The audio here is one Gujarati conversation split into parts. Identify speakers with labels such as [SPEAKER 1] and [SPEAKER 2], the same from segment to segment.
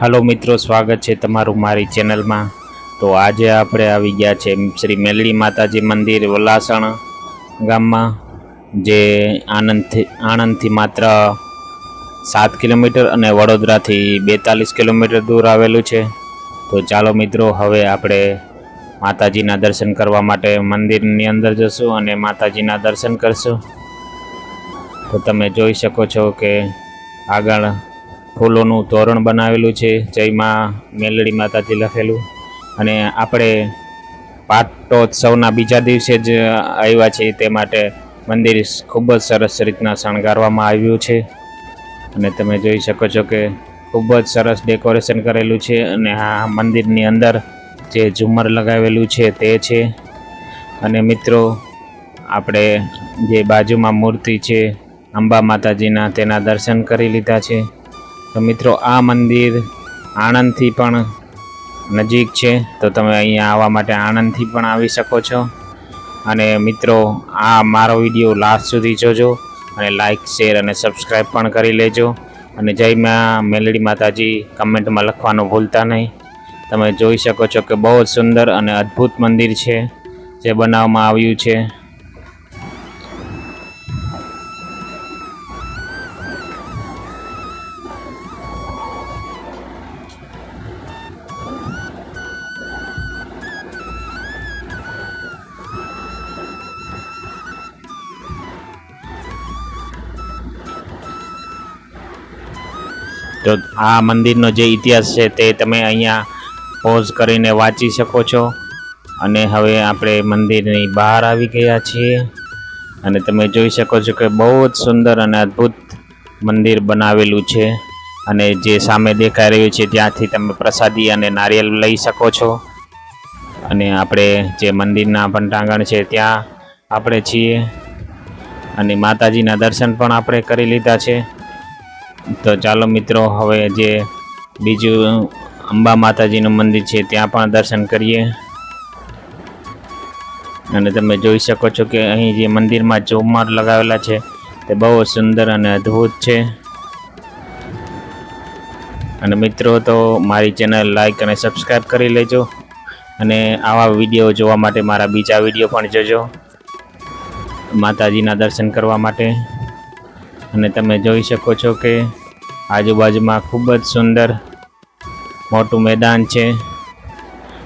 [SPEAKER 1] હાલો મિત્રો, સ્વાગત છે તમારું મારી ચેનલમાં. તો આજે આપણે આવી ગયા છે શ્રી મેલડી માતાજી મંદિર વલાસણ ગામમાં, જે આણંદથી આણંદથી માત્ર સાત કિલોમીટર અને વડોદરાથી બેતાલીસ કિલોમીટર દૂર આવેલું છે. તો ચાલો મિત્રો, હવે આપણે માતાજીના દર્શન કરવા માટે મંદિરની અંદર જશું અને માતાજીના દર્શન કરશું. તો તમે જોઈ શકો છો કે આગળ ફૂલોનું તોરણ બનાવેલું છે જયમાં મેલડી માતાજી લખેલું. અને આપણે પાટોત્સવના બીજા દિવસે જ આવ્યા છીએ, તે માટે મંદિર ખૂબ જ સરસ રીતના શણગારવામાં આવ્યું છે. અને તમે જોઈ શકો છો કે ખૂબ જ સરસ ડેકોરેશન કરેલું છે, અને આ મંદિરની અંદર જે ઝુમર લગાવેલું છે, તે છે. અને મિત્રો, આપણે જે બાજુમાં મૂર્તિ છે, અંબા માતાજીના, તેના દર્શન કરી લીધા છે. તો મિત્રો, આ મંદિર આણંદથી પણ નજીક છે. તો તમે અહીંયા આવવા માટે આણંદથી પણ આવી શકો છો. અને મિત્રો, આ મારો વીડિયો લાસ્ટ સુધી જોજો અને લાઇક શેર અને સબસ્ક્રાઈબ પણ કરી લેજો. અને જય માં મેલડી માતાજી, કમેન્ટમાં લખવાનું ભૂલતા નહીં. તમે જોઈ શકો છો કે બહુ જ સુંદર અને અદ્ભુત મંદિર છે, જે બનાવવામાં આવ્યું છે. તો આ મંદિરનો જે ઇતિહાસ છે તે તમે અહીંયા પોઝ કરીને વાંચી શકો છો. અને હવે આપણે મંદિરની બહાર આવી ગયા છીએ. અને તમે જોઈ શકો છો કે બહુ જ સુંદર અને અદ્ભુત મંદિર બનાવેલું છે. અને જે સામે દેખાઈ રહ્યું છે ત્યાંથી તમે પ્રસાદી અને નારિયેલ લઈ શકો છો. અને આપણે જે મંદિરના પંટાંગણ છે ત્યાં આપણે છીએ. અને માતાજીના દર્શન પણ આપણે કરી લીધા છે. તો ચાલો મિત્રો, હવે જે બીજું અંબા માતાજીનું મંદિર છે, ત્યાં પણ દર્શન કરીએ. અને તમે જોઈ શકો છો કે અહીં જે મંદિરમાં ચોમાર લગાવેલા છે, તે બહુ સુંદર અને અદ્ભુત છે. અને મિત્રો, તો મારી ચેનલ લાઈક અને સબસ્ક્રાઈબ કરી લેજો. અને આવા વીડિયો જોવા માટે મારા બીજા વીડિયો પણ જોજો. માતાજીના દર્શન કરવા માટે. અને તમે જોઈ શકો છો કે આજુબાજુમાં ખૂબ જ સુંદર મોટું મેદાન છે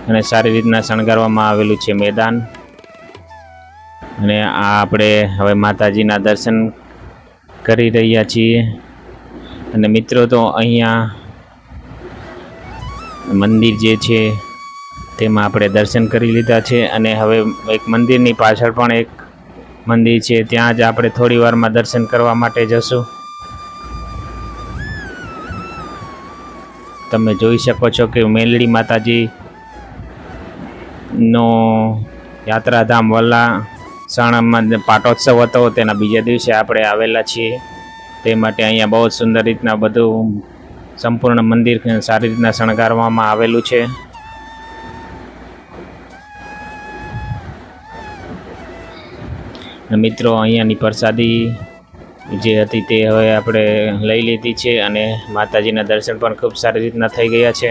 [SPEAKER 1] અને સારી રીતના શણગારવામાં આવેલું છે મેદાન. અને આ આપણે હવે માતાજીના દર્શન કરી રહ્યા છીએ. અને મિત્રો તો અહીંયા મંદિર જે છે તેમાં આપણે દર્શન કરી લીધા છે. અને હવે એક મંદિરની પાછળ પણ એક મંદિર છે, ત્યાં જ આપણે થોડી વારમાં દર્શન કરવા માટે જશું. તમે જોઈ શકો છો કે મેલડી માતાજી નો યાત્રાધામ વલ્લા સાણમાં પાટોત્સવ હતો, તેના બીજા દિવસે આપણે આવેલા છીએ. તે માટે અહીંયા બહુ સુંદર રીતના બધું સંપૂર્ણ મંદિર સારી રીતના શણગારવામાં આવેલું છે. મિત્રો, અહીંયાની પ્રસાદી જે હતી તે હવે આપણે લઈ લીધી છે અને માતાજીના દર્શન પણ ખૂબ સારી રીતના થઈ ગયા છે.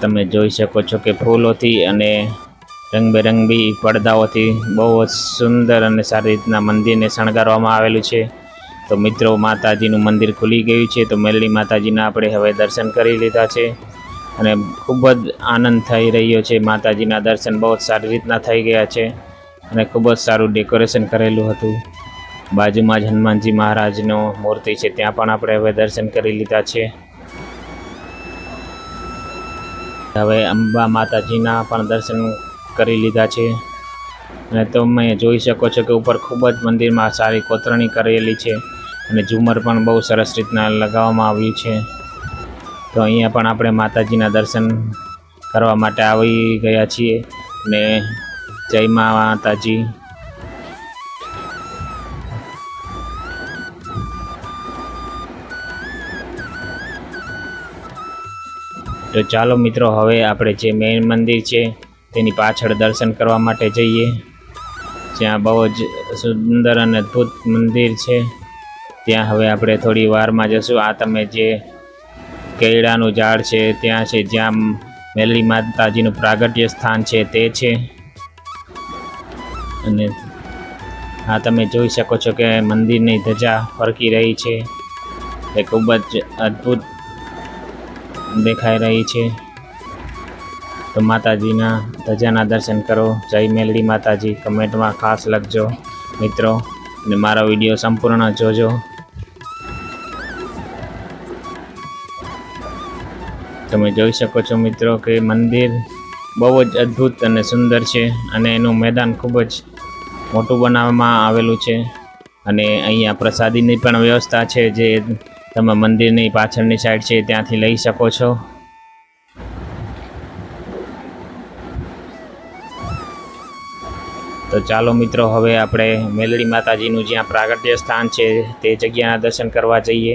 [SPEAKER 1] તમે જોઈ શકો છો કે ફૂલોથી અને રંગબેરંગી પડદાઓથી બહુ જ સુંદર અને સારી રીતના મંદિરને શણગારવામાં આવેલું છે. તો મિત્રો, માતાજીનું મંદિર ખુલી ગયું છે, તો મેલડી માતાજીના આપણે હવે દર્શન કરી લીધા છે અને ખૂબ જ આનંદ થઈ રહ્યો છે. માતાજીના દર્શન બહુ જ સારી રીતના થઈ ગયા છે અને ખૂબ જ સારું ડેકોરેશન કરેલું હતું. બાજુમાં જ હનુમાનજી મહારાજનો મૂર્તિ છે, ત્યાં પણ આપણે હવે દર્શન કરી લીધા છે. હવે અંબા માતાજીના પણ દર્શન કરી લીધા છે. અને તમે જોઈ શકો છો કે ઉપર ખૂબ જ મંદિરમાં સારી કોતરણી કરેલી છે. અને ઝુમર પણ બહુ સરસ રીતના લગાવવામાં આવ્યું છે. તો અહીંયા પણ આપણે માતાજીના દર્શન કરવા માટે આવી ગયા છીએ ને જય માતાજી. તો ચાલો મિત્રો, હવે આપણે જે મેઇન મંદિર છે તેની પાછળ દર્શન કરવા માટે જઈએ. જ્યાં બહુ જ સુંદર અને અદ્ભુત મંદિર છે. ત્યાં હવે આપણે થોડી વારમાં જશું. આ તમે જે કેળાનું ઝાડ છે, ત્યાં છે, જ્યાં મેલડી માતાજીનું પ્રાગટ્ય સ્થાન છે, તે છે. અને આ તમે જોઈ શકો છો કે મંદિરની ધજા ફરકી રહી છે. એ ખૂબ જ અદ્ભુત દેખાઈ રહી છે. તો માતાજીના ધજાના દર્શન કરો. જય મેલડી માતાજી. કમેન્ટમાં ખાસ લખજો મિત્રો. અને મારો વીડિયો સંપૂર્ણ જોજો. તમે જોઈ શકો છો મિત્રો કે મંદિર બહુ જ અદ્ભુત અને સુંદર છે અને એનું મેદાન ખૂબ જ મોટું બનાવવામાં આવેલું છે. અને અહીંયા પ્રસાદીની પણ વ્યવસ્થા છે જે તમે મંદિરની પાછળની સાઈડ છે ત્યાંથી લઈ શકો છો. તો ચાલો મિત્રો, હવે આપણે મેલડી માતાજીનું જ્યાં પ્રાગટ્ય સ્થાન છે તે જગ્યાના દર્શન કરવા જઈએ.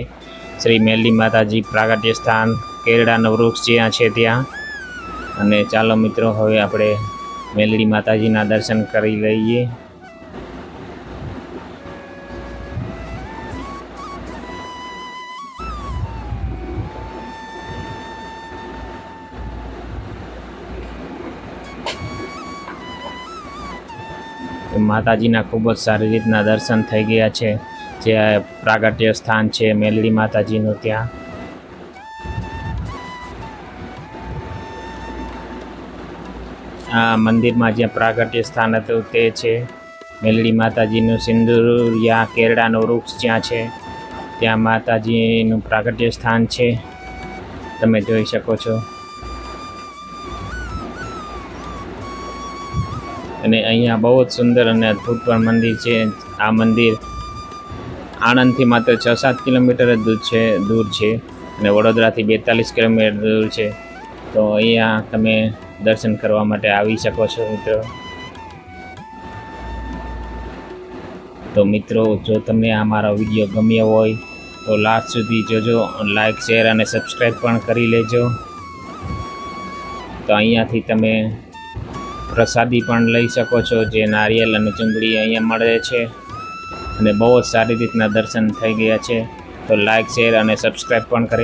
[SPEAKER 1] શ્રી મેલડી માતાજી પ્રાગટ્ય સ્થાન કેરડાનું વૃક્ષ જ્યાં છે ત્યાં. અને ચાલો મિત્રો, હવે આપણે મેલડી માતાજીના દર્શન કરી લઈએ. માતાજીના ખૂબ જ સારી રીતના દર્શન થઈ ગયા છે. જે પ્રાગટ્ય સ્થાન છે મેલડી માતાજીનું ત્યાં. આ મંદિરમાં જ્યાં પ્રાગટ્ય સ્થાન હતું તે છે. મેલડી માતાજીનું સિંદૂર યા કેરડાનું વૃક્ષ જ્યાં છે, ત્યાં માતાજીનું પ્રાગટ્ય સ્થાન છે. તમે જોઈ શકો છો. અને અહીંયા બહુ જ સુંદર અને અદ્ભુત પણ મંદિર છે. આ મંદિર આણંદથી માત્ર છ સાત કિલોમીટર જ દૂર છે દૂર છે અને વડોદરાથી બેતાલીસ કિલોમીટર દૂર છે. તો અહીંયા તમે દર્શન કરવા માટે આવી શકો છો, મિત્રો. તો મિત્રો, જો તમને આ મારો વીડિયો ગમ્યો હોય, તો લાસ્ટ સુધી જોજો લાઇક શેર અને સબસ્ક્રાઈબ પણ કરી લેજો. તો અહીંયાથી તમે પ્રસાદી પણ લઈ શકો છો, જે નારિયેલ અને ચૂંદડી અહીંયા મળે છે. અને બહુ જ સારી રીતના દર્શન થઈ ગયા છે. તો લાઇક શેર અને સબસ્ક્રાઈબ પણ કરી